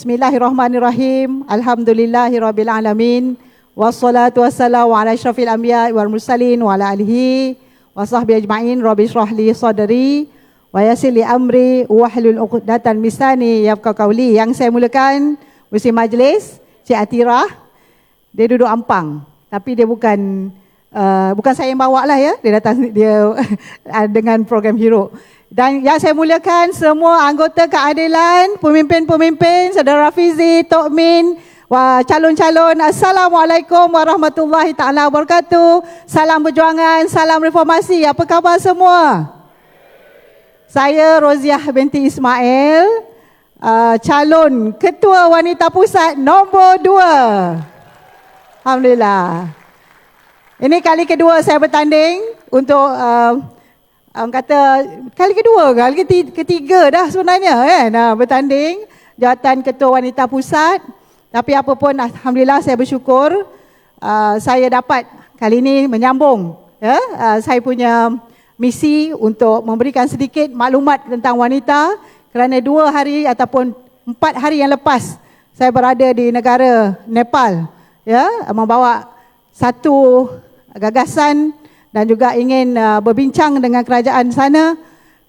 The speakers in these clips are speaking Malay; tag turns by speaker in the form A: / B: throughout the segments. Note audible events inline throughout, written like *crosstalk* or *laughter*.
A: Bismillahirrahmanirrahim. Alhamdulillahirabbil Wassalatu wassalamu ala asyrafil anbiya wal mursalin wa ala alihi wa sahbihi ajma'in. Rabbi shrah li sadri wa yassir li amri wahlul 'uqdatam misani yafqahu qawli. Yang saya mulakan musim majlis Cik Atira. Dia duduk Ampang. Tapi dia bukan uh, bukan saya yang bawa lah ya. Dia datang dia *laughs* dengan program Hero. Dan yang saya muliakan semua anggota keadilan, pemimpin-pemimpin, saudara Fizi, Tok Min, wah, calon-calon. Assalamualaikum warahmatullahi taala wabarakatuh. Salam perjuangan, salam reformasi. Apa khabar semua? Saya Roziah binti Ismail, uh, calon ketua wanita pusat nombor dua. Alhamdulillah. Ini kali kedua saya bertanding untuk uh, Orang kata kali kedua kali ketiga, dah sebenarnya kan? Nah, bertanding. Jawatan ketua wanita pusat. Tapi apa pun alhamdulillah saya bersyukur uh, saya dapat kali ini menyambung ya. Uh, saya punya misi untuk memberikan sedikit maklumat tentang wanita kerana dua hari ataupun empat hari yang lepas saya berada di negara Nepal ya. Membawa satu gagasan dan juga ingin uh, berbincang dengan kerajaan sana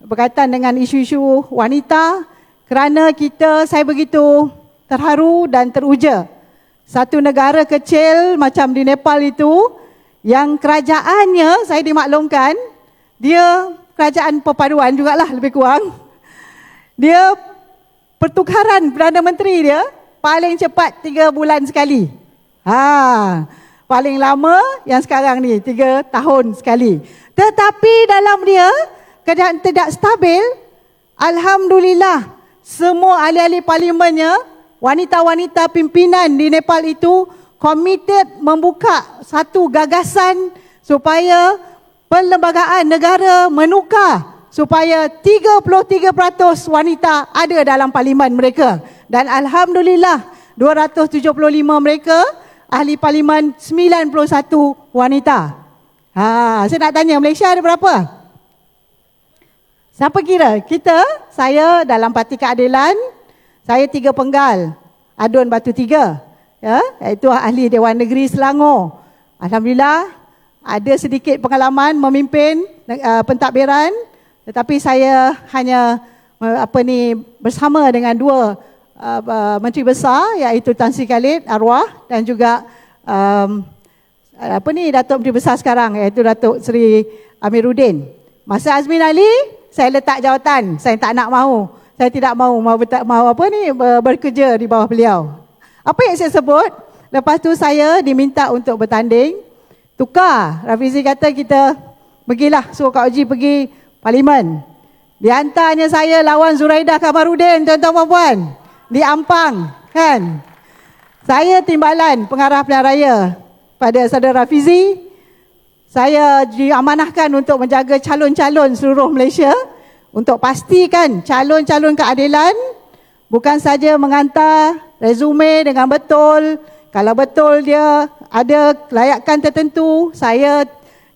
A: berkaitan dengan isu-isu wanita kerana kita saya begitu terharu dan teruja. Satu negara kecil macam di Nepal itu yang kerajaannya saya dimaklumkan dia kerajaan perpaduan jugalah lebih kurang. Dia pertukaran Perdana Menteri dia paling cepat tiga bulan sekali. Ha paling lama yang sekarang ni tiga tahun sekali. Tetapi dalam dia keadaan tidak stabil, alhamdulillah semua ahli-ahli parlimennya, wanita-wanita pimpinan di Nepal itu komited membuka satu gagasan supaya perlembagaan negara menukar supaya 33% wanita ada dalam parlimen mereka dan alhamdulillah 275 mereka ahli parlimen 91 wanita. Ha, saya nak tanya Malaysia ada berapa? Siapa kira? Kita, saya dalam parti keadilan, saya tiga penggal. Adun Batu Tiga. Ya, iaitu ahli Dewan Negeri Selangor. Alhamdulillah, ada sedikit pengalaman memimpin uh, pentadbiran. Tetapi saya hanya uh, apa ni bersama dengan dua Uh, uh, Menteri Besar iaitu Tan Sri Khalid Arwah dan juga um, apa ni Datuk Menteri Besar sekarang iaitu Datuk Seri Amiruddin. Masa Azmin Ali saya letak jawatan, saya tak nak mahu. Saya tidak mahu mahu, mahu apa ni bekerja di bawah beliau. Apa yang saya sebut? Lepas tu saya diminta untuk bertanding. Tukar. Rafizi kata kita pergilah suruh Kak Oji pergi parlimen. Di antaranya saya lawan Zuraidah Kamarudin tuan-tuan puan di Ampang kan. Saya timbalan pengarah pilihan raya pada saudara Fizi. Saya diamanahkan untuk menjaga calon-calon seluruh Malaysia untuk pastikan calon-calon keadilan bukan saja mengantar resume dengan betul. Kalau betul dia ada kelayakan tertentu, saya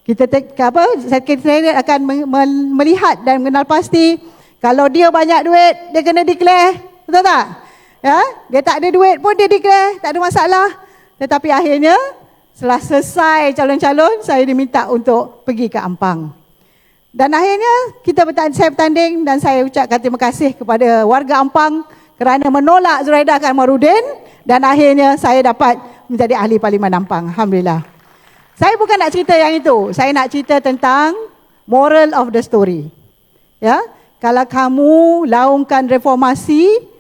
A: kita apa sekretariat akan melihat dan mengenal pasti kalau dia banyak duit dia kena declare betul tak Ya, dia tak ada duit pun dia declare, tak ada masalah. Tetapi akhirnya setelah selesai calon-calon, saya diminta untuk pergi ke Ampang. Dan akhirnya kita bertanding, saya bertanding dan saya ucapkan terima kasih kepada warga Ampang kerana menolak Zuraidah Kamarudin dan akhirnya saya dapat menjadi ahli Parlimen Ampang. Alhamdulillah. Saya bukan nak cerita yang itu. Saya nak cerita tentang moral of the story. Ya, kalau kamu laungkan reformasi,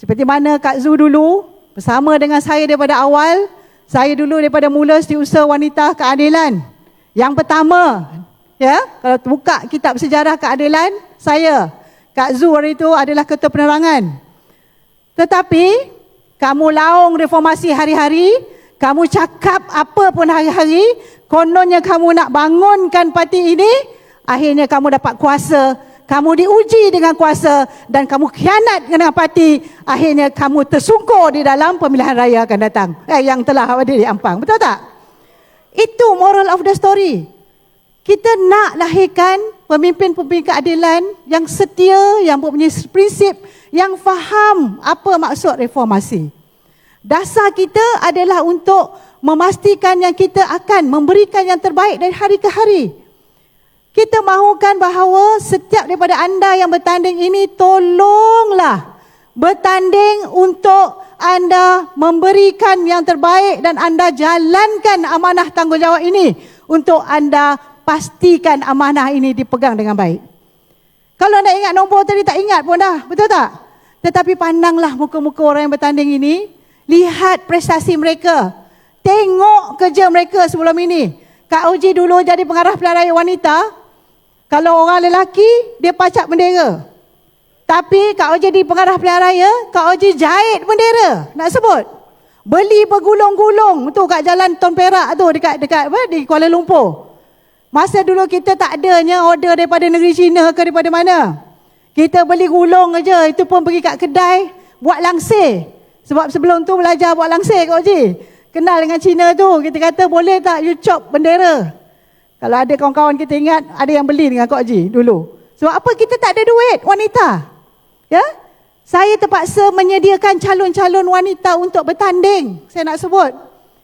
A: seperti mana Kak Zu dulu bersama dengan saya daripada awal, saya dulu daripada mula setiausaha wanita keadilan. Yang pertama, ya, kalau buka kitab sejarah keadilan, saya Kak Zu hari itu adalah ketua penerangan. Tetapi kamu laung reformasi hari-hari, kamu cakap apa pun hari-hari, kononnya kamu nak bangunkan parti ini, akhirnya kamu dapat kuasa kamu diuji dengan kuasa dan kamu khianat dengan parti, akhirnya kamu tersungkur di dalam pemilihan raya akan datang. Eh, yang telah ada di Ampang. Betul tak? Itu moral of the story. Kita nak lahirkan pemimpin-pemimpin keadilan yang setia, yang mempunyai prinsip, yang faham apa maksud reformasi. Dasar kita adalah untuk memastikan yang kita akan memberikan yang terbaik dari hari ke hari. Kita mahukan bahawa setiap daripada anda yang bertanding ini tolonglah bertanding untuk anda memberikan yang terbaik dan anda jalankan amanah tanggungjawab ini untuk anda pastikan amanah ini dipegang dengan baik. Kalau nak ingat nombor tadi tak ingat pun dah, betul tak? Tetapi pandanglah muka-muka orang yang bertanding ini, Lihat prestasi mereka. Tengok kerja mereka sebelum ini. Kak Oji dulu jadi pengarah raya wanita. Kalau orang lelaki, dia pacak bendera. Tapi Kak Oji di pengarah pilihan raya, Kak Oji jahit bendera. Nak sebut? Beli bergulung-gulung tu kat jalan Ton Perak tu dekat dekat apa di Kuala Lumpur. Masa dulu kita tak adanya order daripada negeri China ke daripada mana. Kita beli gulung aja, itu pun pergi kat kedai buat langsir. Sebab sebelum tu belajar buat langsir Kak Oji. Kenal dengan Cina tu. Kita kata boleh tak you chop bendera. Kalau ada kawan-kawan kita ingat ada yang beli dengan Kak Oji dulu. Sebab apa kita tak ada duit wanita. Ya? Saya terpaksa menyediakan calon-calon wanita untuk bertanding. Saya nak sebut.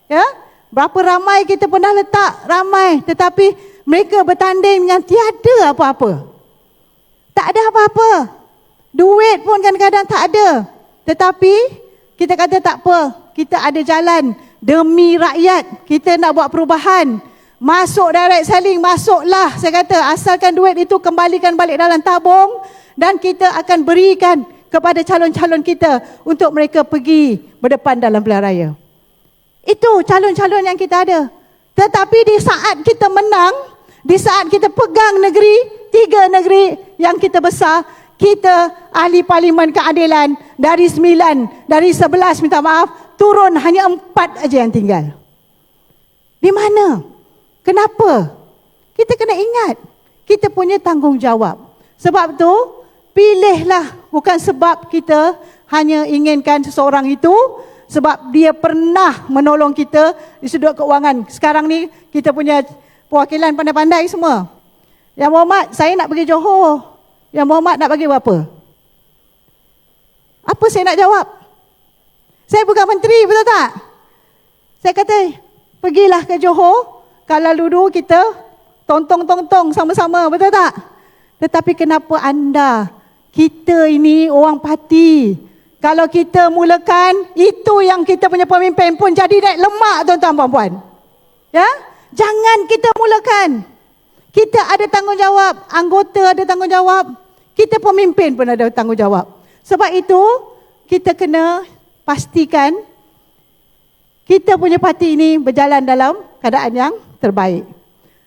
A: Ya? Berapa ramai kita pernah letak ramai tetapi mereka bertanding dengan tiada apa-apa. Tak ada apa-apa. Duit pun kadang-kadang tak ada. Tetapi kita kata tak apa, kita ada jalan demi rakyat. Kita nak buat perubahan. Masuk direct selling, masuklah. Saya kata asalkan duit itu kembalikan balik dalam tabung dan kita akan berikan kepada calon-calon kita untuk mereka pergi berdepan dalam pilihan raya. Itu calon-calon yang kita ada. Tetapi di saat kita menang, di saat kita pegang negeri, tiga negeri yang kita besar, kita ahli parlimen keadilan dari sembilan, dari sebelas minta maaf, turun hanya empat aja yang tinggal. Di mana? Kenapa? Kita kena ingat, kita punya tanggungjawab. Sebab tu, pilihlah bukan sebab kita hanya inginkan seseorang itu, sebab dia pernah menolong kita di sudut keuangan. Sekarang ni kita punya perwakilan pandai-pandai semua. Yang Muhammad, saya nak pergi Johor. Yang Muhammad nak bagi apa? Apa saya nak jawab? Saya bukan menteri, betul tak? Saya kata, pergilah ke Johor. Kalau dulu kita tong-tong-tong-tong sama-sama, betul tak? Tetapi kenapa anda, kita ini orang parti. Kalau kita mulakan, itu yang kita punya pemimpin pun jadi naik lemak tuan-tuan puan-puan. Ya? Jangan kita mulakan. Kita ada tanggungjawab, anggota ada tanggungjawab, kita pemimpin pun ada tanggungjawab. Sebab itu, kita kena pastikan kita punya parti ini berjalan dalam keadaan yang terbaik.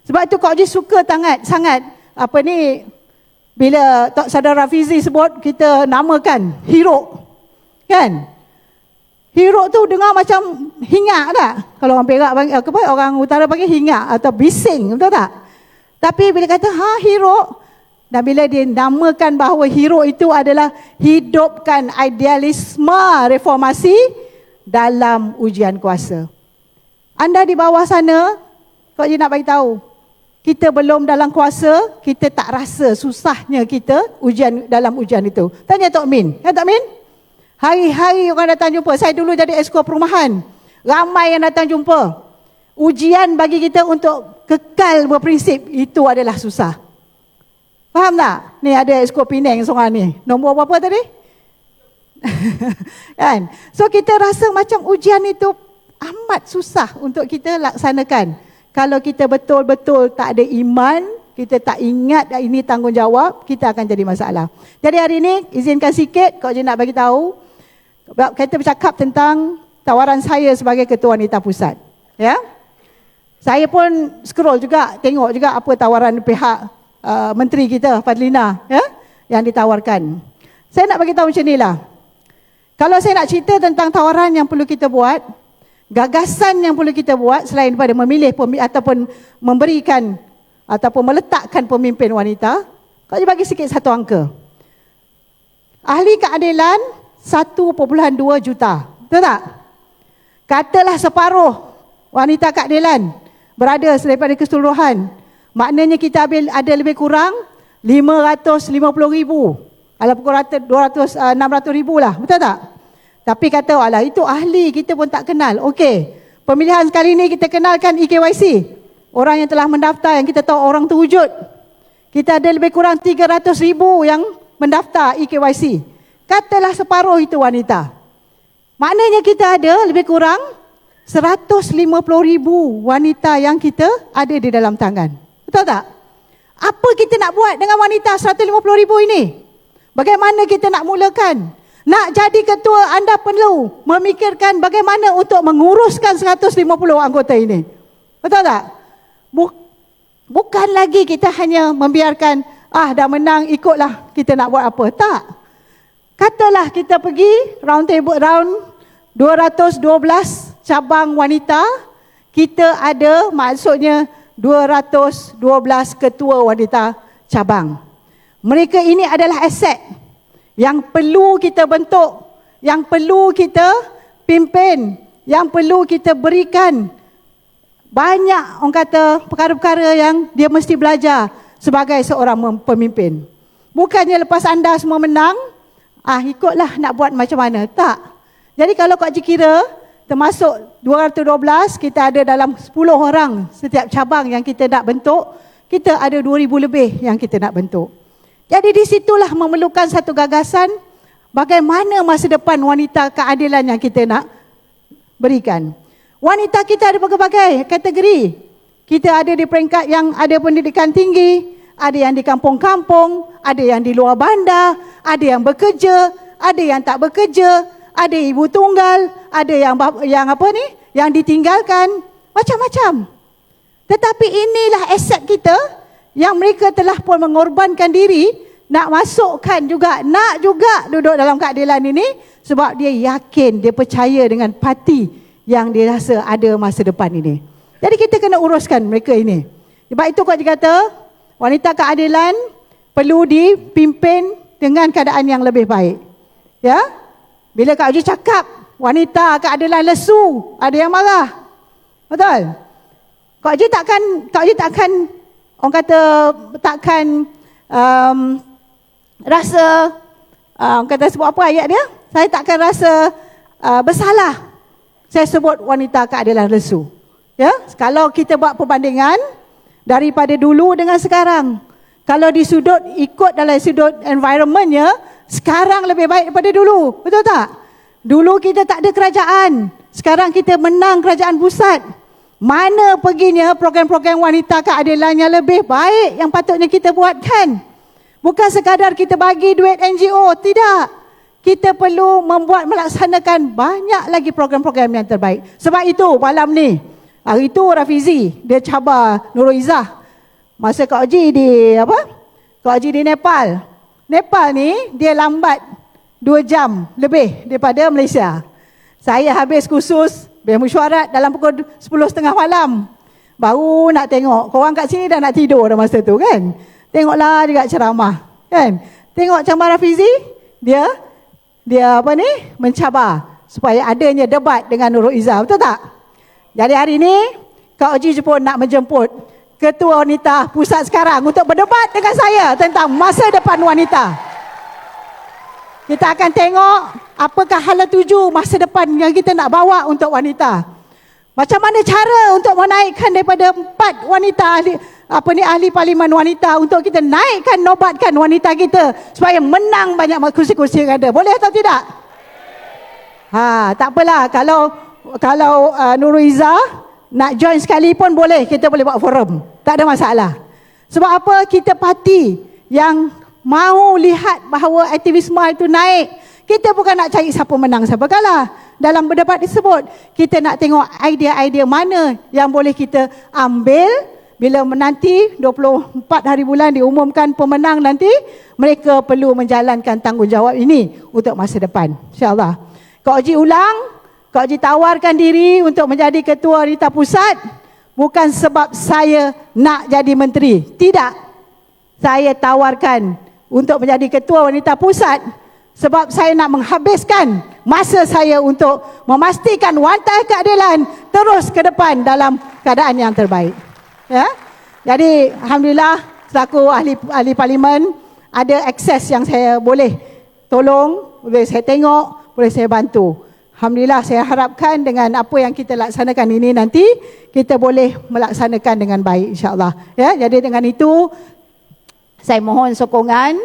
A: Sebab itu Kak Haji suka sangat, sangat apa ni, bila Tok Saudara Fizi sebut, kita namakan hero. Kan? Hero tu dengar macam hingak tak? Kalau orang Perak panggil, apa, orang utara panggil hingak atau bising, betul tak? Tapi bila kata, ha hero, dan bila dia namakan bahawa hero itu adalah hidupkan idealisme reformasi dalam ujian kuasa. Anda di bawah sana, kau je nak bagi tahu. Kita belum dalam kuasa, kita tak rasa susahnya kita ujian dalam ujian itu. Tanya Tok Min. Ya Tok Min? Hari-hari orang datang jumpa. Saya dulu jadi esko perumahan. Ramai yang datang jumpa. Ujian bagi kita untuk kekal berprinsip itu adalah susah. Faham tak? Ni ada Esko Penang seorang ni. Nombor berapa tadi? *laughs* kan? So kita rasa macam ujian itu amat susah untuk kita laksanakan. Kalau kita betul-betul tak ada iman, kita tak ingat ini tanggungjawab, kita akan jadi masalah. Jadi hari ini izinkan sikit kau je nak bagi tahu kita bercakap tentang tawaran saya sebagai ketua wanita pusat. Ya? Saya pun scroll juga, tengok juga apa tawaran pihak uh, menteri kita Fadlina ya yang ditawarkan. Saya nak bagi tahu macam inilah. Kalau saya nak cerita tentang tawaran yang perlu kita buat, gagasan yang perlu kita buat selain daripada memilih ataupun memberikan ataupun meletakkan pemimpin wanita, kalau bagi sikit satu angka. Ahli keadilan 1.2 juta. Betul tak? Katalah separuh wanita keadilan berada daripada keseluruhan Maknanya kita ambil ada lebih kurang 550 ribu Alah pukul rata, 200, uh, 600 ribu lah. Betul tak? Tapi kata, alah itu ahli kita pun tak kenal. Okey. Pemilihan kali ini kita kenalkan EKYC. Orang yang telah mendaftar yang kita tahu orang terwujud. Kita ada lebih kurang 300 ribu yang mendaftar EKYC. Katalah separuh itu wanita. Maknanya kita ada lebih kurang 150 ribu wanita yang kita ada di dalam tangan. Betul tak? Apa kita nak buat dengan wanita 150 ribu ini? Bagaimana kita nak mulakan? Nak jadi ketua anda perlu memikirkan bagaimana untuk menguruskan 150 anggota ini. Betul tak? Bukan lagi kita hanya membiarkan ah dah menang ikutlah kita nak buat apa. Tak. Katalah kita pergi round table round 212 cabang wanita, kita ada maksudnya 212 ketua wanita cabang. Mereka ini adalah aset yang perlu kita bentuk, yang perlu kita pimpin, yang perlu kita berikan banyak orang kata perkara-perkara yang dia mesti belajar sebagai seorang pemimpin. Bukannya lepas anda semua menang, ah ikutlah nak buat macam mana. Tak. Jadi kalau kau kira termasuk 212 kita ada dalam 10 orang setiap cabang yang kita nak bentuk kita ada 2000 lebih yang kita nak bentuk jadi di situlah memerlukan satu gagasan bagaimana masa depan wanita keadilan yang kita nak berikan wanita kita ada berbagai kategori kita ada di peringkat yang ada pendidikan tinggi ada yang di kampung-kampung ada yang di luar bandar ada yang bekerja ada yang tak bekerja ada ibu tunggal, ada yang yang apa ni? Yang ditinggalkan, macam-macam. Tetapi inilah aset kita yang mereka telah pun mengorbankan diri nak masukkan juga, nak juga duduk dalam keadilan ini sebab dia yakin, dia percaya dengan parti yang dia rasa ada masa depan ini. Jadi kita kena uruskan mereka ini. Sebab itu kau kata, wanita keadilan perlu dipimpin dengan keadaan yang lebih baik. Ya? Bila Kak Haji cakap wanita keadilan lesu, ada yang marah. Betul? Kak Haji takkan, Kak Haji takkan, orang kata takkan um, rasa, uh, orang kata sebut apa ayat dia? Saya takkan rasa uh, bersalah. Saya sebut wanita keadilan lesu. Ya, kalau kita buat perbandingan daripada dulu dengan sekarang. Kalau di sudut ikut dalam sudut environmentnya, sekarang lebih baik daripada dulu. Betul tak? Dulu kita tak ada kerajaan. Sekarang kita menang kerajaan pusat. Mana perginya program-program wanita keadilannya lebih baik yang patutnya kita buatkan. Bukan sekadar kita bagi duit NGO. Tidak. Kita perlu membuat melaksanakan banyak lagi program-program yang terbaik. Sebab itu malam ni. Hari itu Rafizi dia cabar Nurul Izzah. Masa Kak Haji di apa? Kak Haji di Nepal. Nepal ni dia lambat dua jam lebih daripada Malaysia. Saya habis khusus bermusyarat dalam pukul sepuluh setengah malam. Baru nak tengok. Korang kat sini dah nak tidur dah masa tu kan. Tengoklah juga ceramah. Kan? Tengok ceramah Rafizi. Dia dia apa ni? Mencabar. Supaya adanya debat dengan Nurul Izzah. Betul tak? Jadi hari ini Kak Oji pun nak menjemput ketua wanita pusat sekarang untuk berdebat dengan saya tentang masa depan wanita. Kita akan tengok apakah hala tuju masa depan yang kita nak bawa untuk wanita. Macam mana cara untuk menaikkan daripada empat wanita ahli, apa ni ahli parlimen wanita untuk kita naikkan nobatkan wanita kita supaya menang banyak kursi-kursi yang ada. Boleh atau tidak? Ha, tak apalah kalau kalau uh, Nurul Izzah nak join sekali pun boleh, kita boleh buat forum. Tak ada masalah. Sebab apa? Kita parti yang mahu lihat bahawa aktivisme itu naik. Kita bukan nak cari siapa menang, siapa kalah. Dalam berdebat tersebut, kita nak tengok idea-idea mana yang boleh kita ambil bila nanti 24 hari bulan diumumkan pemenang nanti, mereka perlu menjalankan tanggungjawab ini untuk masa depan. InsyaAllah. Kau uji ulang, Kak Haji tawarkan diri untuk menjadi ketua wanita pusat bukan sebab saya nak jadi menteri. Tidak. Saya tawarkan untuk menjadi ketua wanita pusat sebab saya nak menghabiskan masa saya untuk memastikan wanita keadilan terus ke depan dalam keadaan yang terbaik. Ya. Jadi alhamdulillah selaku ahli ahli parlimen ada akses yang saya boleh tolong, boleh saya tengok, boleh saya bantu. Alhamdulillah saya harapkan dengan apa yang kita laksanakan ini nanti kita boleh melaksanakan dengan baik insya-Allah. Ya, jadi dengan itu saya mohon sokongan.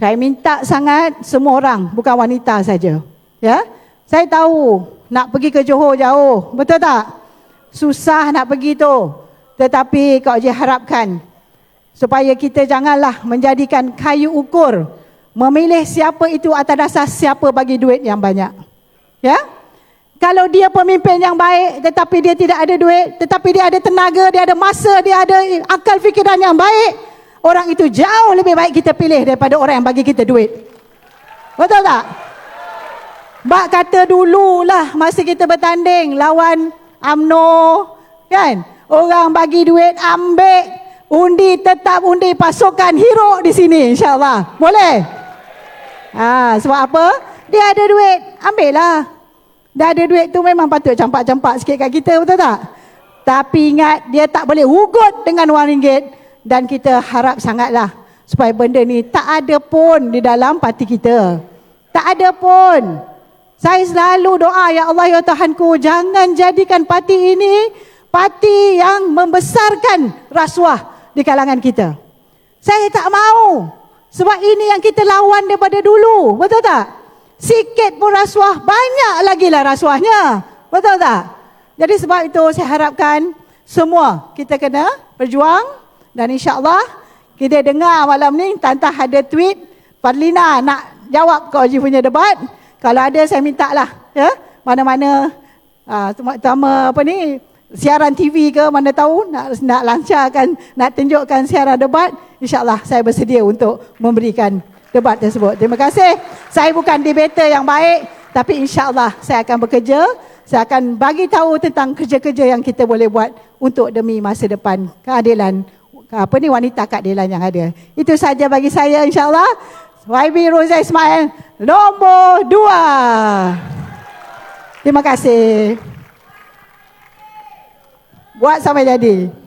A: Saya minta sangat semua orang, bukan wanita saja. Ya. Saya tahu nak pergi ke Johor jauh, betul tak? Susah nak pergi tu. Tetapi kau je harapkan supaya kita janganlah menjadikan kayu ukur memilih siapa itu atas dasar siapa bagi duit yang banyak. Ya? Kalau dia pemimpin yang baik tetapi dia tidak ada duit, tetapi dia ada tenaga, dia ada masa, dia ada akal fikiran yang baik, orang itu jauh lebih baik kita pilih daripada orang yang bagi kita duit. Betul tak? Mbak kata dululah masa kita bertanding lawan AMNO, kan? Orang bagi duit ambil undi tetap undi pasukan hero di sini insya-Allah. Boleh? Ha, sebab apa? Dia ada duit, ambil lah. Dia ada duit tu memang patut campak-campak sikit kat kita, betul tak? Tapi ingat, dia tak boleh ugut dengan wang ringgit. Dan kita harap sangatlah supaya benda ni tak ada pun di dalam parti kita. Tak ada pun. Saya selalu doa, Ya Allah, Ya Tuhanku, jangan jadikan parti ini parti yang membesarkan rasuah di kalangan kita. Saya tak mau. Sebab ini yang kita lawan daripada dulu. Betul tak? Sikit pun rasuah, banyak lagi lah rasuahnya. Betul tak? Jadi sebab itu saya harapkan semua kita kena berjuang dan insyaAllah kita dengar malam ni Tantah ada tweet Fadlina nak jawab kau je punya debat. Kalau ada saya minta lah ya, mana-mana uh, terutama apa ni siaran TV ke mana tahu nak nak lancarkan nak tunjukkan siaran debat insyaallah saya bersedia untuk memberikan debat tersebut. Terima kasih. Saya bukan debater yang baik, tapi insya-Allah saya akan bekerja. Saya akan bagi tahu tentang kerja-kerja yang kita boleh buat untuk demi masa depan keadilan apa ni wanita keadilan yang ada. Itu saja bagi saya insya-Allah. YB Rosa Ismail nombor dua. Terima kasih. Buat sampai jadi.